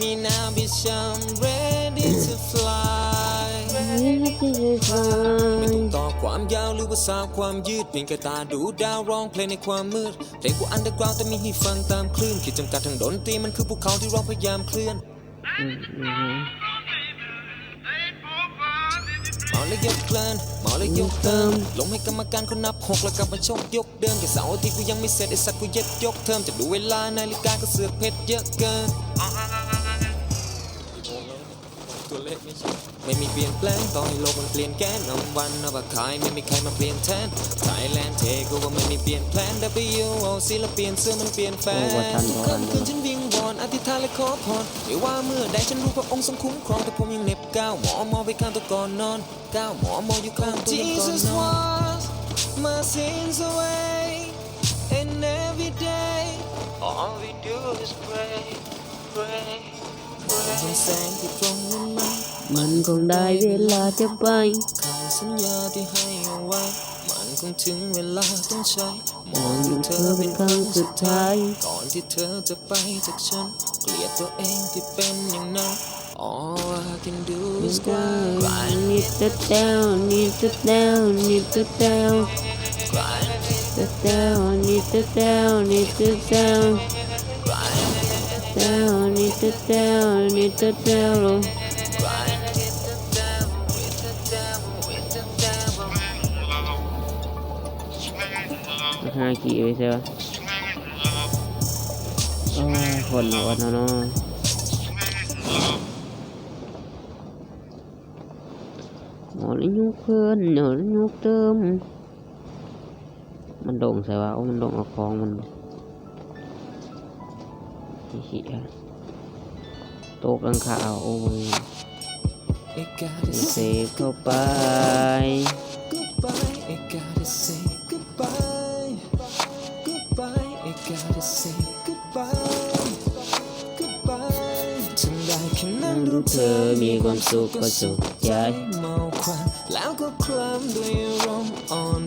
me now, bitch, I'm ready to fly ไม่ต้องต่อความยาวหรือว่าสาวความยืดเพียงแค่ตาดูดาวร้องเพลงในความมืด เพลงกูอันเดอร์กราวแต่มีให้ฟังตามคลื่นขีดจำกัดทางดนตรีมันคือภูเขาที่ร้องพยายามเคลื่อนอืมอืมเมาแล้วยกเพลินเมาแล้วยกเติม ลงให้กรรมการเขานับหกแล้วกลับมาชกยกเดิมแค่เสาร์อาทิตย์กูยังไม่เสร็จไอ้สัตว์กูเย็ดยกเทอมจะดูเวลานาฬิกาก็เสือกเพชรเยอะเกิน ตัวเลขไม่ใช่ไม่มีเปลี่ยนแปลงต่อให้โลกมันเปลี่ยนแกนนำวันนำว่าขายไม่มีใครมาเปลี่ยนแทนไทยแลนด์เทก็ว่าไม่มีเปลี่ยนแพลน W O ศิลปินเสื้อมันเปลี่ยนแฟนทุกคำคืนฉันวิงวอนอธิษฐานและขอพรไม่ว่าเมื่อใดฉันรู้พระองค์ทรงคุ้มครองแต่ผมยังเหน็บก้าวหมอมอไปข้างตัวก่อนนอนก้าวหมอมออยู่ข้างตัวก่อนนอน my sins away and every day all we do is pray pray pray แสงที่ตรงนั้นไหมมันคงได้เวลาจะไปคำสัญญาที่ให้เอาไว้ มันคงถึงเวลาต้องใช้มมอองงดูดูเธเธออเป็เป็นนคครั้รั้งงสุสุดดท้าท้ายยก่อนที่เธอจะไปจากฉัน เกลียดตัวเองที่เป็นอย่างนั้น All I can do is cry Need to down Need to down Need to down cry to down Need to down Need to down down Need to down Need to down cry with the devil with the devil with the devil ห้ากี่ไปใช่ปะโอ้ยคน หัวเนาะเนาะหมอเลยยุกเพื่อนหนอเลยยุกเติมมันโด่งใส่ว่าโอ้มันโด่งเอาคองมันขี้ๆอะโตกหลังคาเอาโอ้ย It gotta เซ say ฟเข้าไป goodbye It gotta say goodbye goodbye It gotta say goodbye goodbye ฉันได้แค่นั่งดูเธอมีความสุขก็สุขใจเมาควันแล้วก็เคลิ้มด้วยอารมณ์อ่อน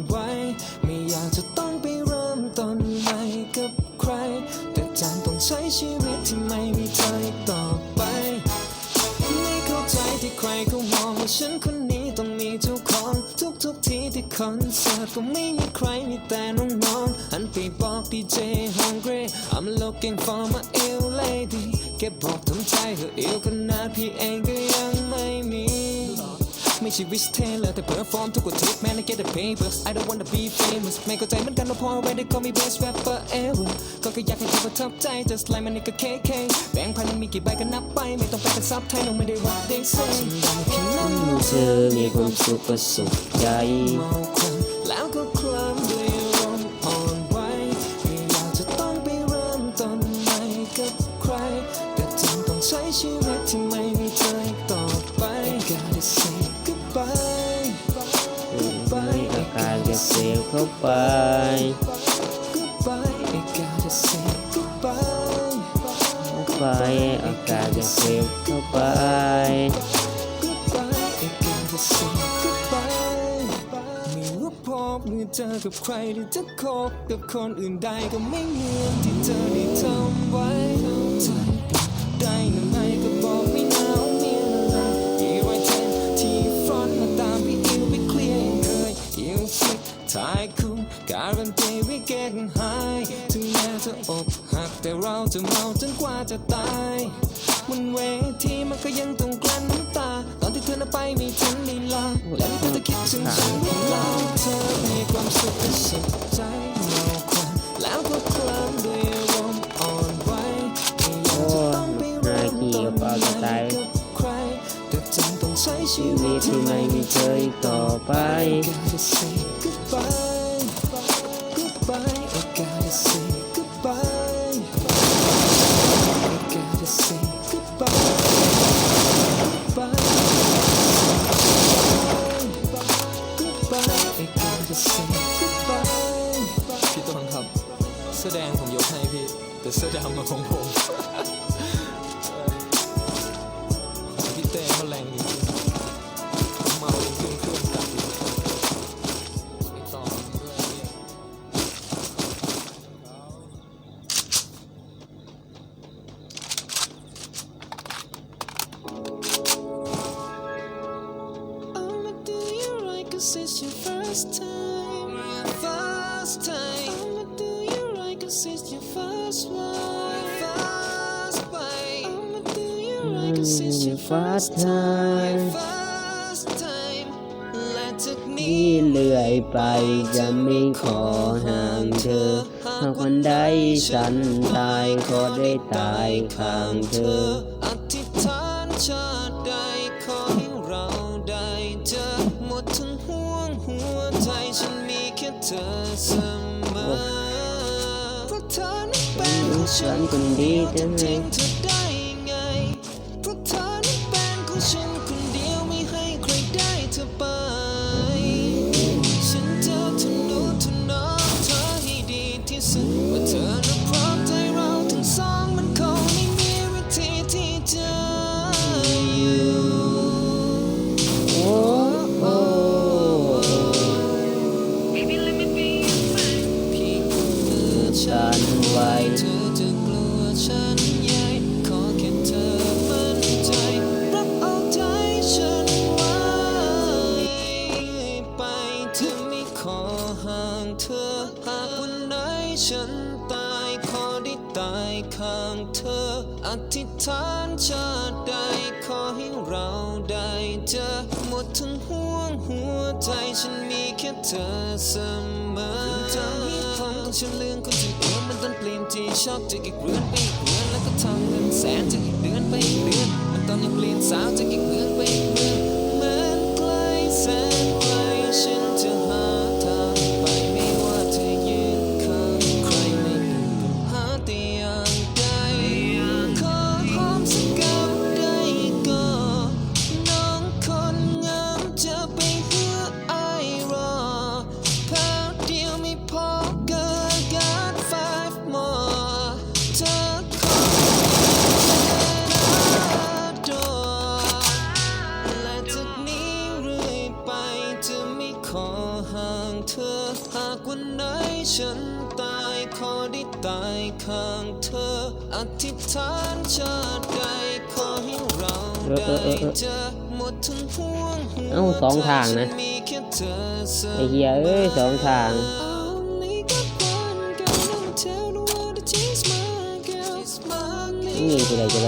ฉันคนนี้ต้องมีเจ้าของทุกทุกทีที่คอนเสิร์ตก็ไม่มีใครมีแต่น้องๆหันไปบอกดีเจฮองเกร I'm looking for my ill lady แกบอกทำใจเธอเอวขนาดพี่เองก็ยังไม่มีไม่ใช่วิสเทเลอร์แต่เพอร์ฟอร์มทุกอาทิตย์ man I get the papers I don't wanna be famous ไม่เข้าใจเหมือนกันว่าพอ already call me best rapper ever ก็แค่อยากให้เธอประทับใจ just like my nigga KK แบงค์พัน กี่ใบก็นับไป ไม่ต้องไปกันซับไทยน้องไม่ได้รักได้เซ็งฉันได้แค่นั่งเธอมีความสุขก็สุขใจแล้วก็คลิ้มด้วยอารมอ่อนไหวไม่อยากจะต้องไปเริ่มต้นใหม่กับใคร แต่จำต้องใช้ชีวิตที่ไม่มีเธออีกต่อไป Gotta say goodbye ให้อาการจะเซฟเข้าไป ไปอาการจะเซฟเข้าไปไม่ว่าพบหรือเจอกับใครหรือจะคบกับคนอื่นใดก็ไม่เหมือนที่เธอได้ทำไว้ได้ไม่ จะเมาจนกว่าจะตายบนเวทีมันก็ยังต้องกลั้นน้ำตา ตอนที่เธอน่ะไปไม่ทันลีลาแล้วก็จะคิดถึงฉันเวลาเธอมีความสุขก็สุขใจเมาควันแล้วก็เคลิ้มด้วยอมอ่อนไหวไม่อยากจะต้องไปเริ่มต้นใหม่กับใครแต่จำต้องใช้ชีวิตที่ไม่มีเธออีกต่อไปไป Gotta say goodbye goodbye I gotta say cause it's your first time. First time. I'ma do you right cause it's your first one. First bite. I'ma do you right cause it's your first time. First time. และจากนี้ที่เลื่อยไปจะไม่ขอห่างเธอ หากวันใดฉันตายขอได้ตายข้างเธอ อธิษฐานชาติใด ธอเสมอเพราะเธอนั้นเป็นของฉันคนดีจริงเธอได้ไงเพราะเธอนั้นเป็นของฉัน ธิษฐานชาติใดขอให้เราได้เจอหมดทั้งห่วงหัวใจฉันมีแค่เธอเสมอทำให้ผมของฉันลืมคนที่เปลี่ยนมันต้องเปลี่ยนที่ชอบจากอีกเรือนไปอีกเรือนแล้วก็ทำเงินแสนจากอีกเดือนไปอีกเดือนมันต้องยังเปลี่ยนสาวจากอีกเมืองไปอีก เธอ หากวันไหนฉันตายขอได้ตายข้างเธอ อธิษฐานชาติใดขอให้เราได้เจอหมดทั้งห่วงหัวเอ้าสองทางนะใจฉัมีแค่เธอเสมไอ้เหี้ยเอ้ยสองทาง Only got one girl, I'ma tell the world that she's my girl. Only นี่คืออะไรกันเล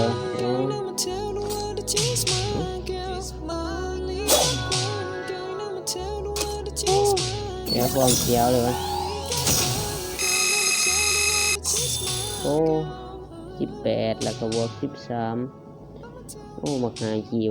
ย เดี๋ยวฟองเขียวเลยวะโอ้สิบแปดแล้วก็บวกสิบสามโอ้ มักหาขี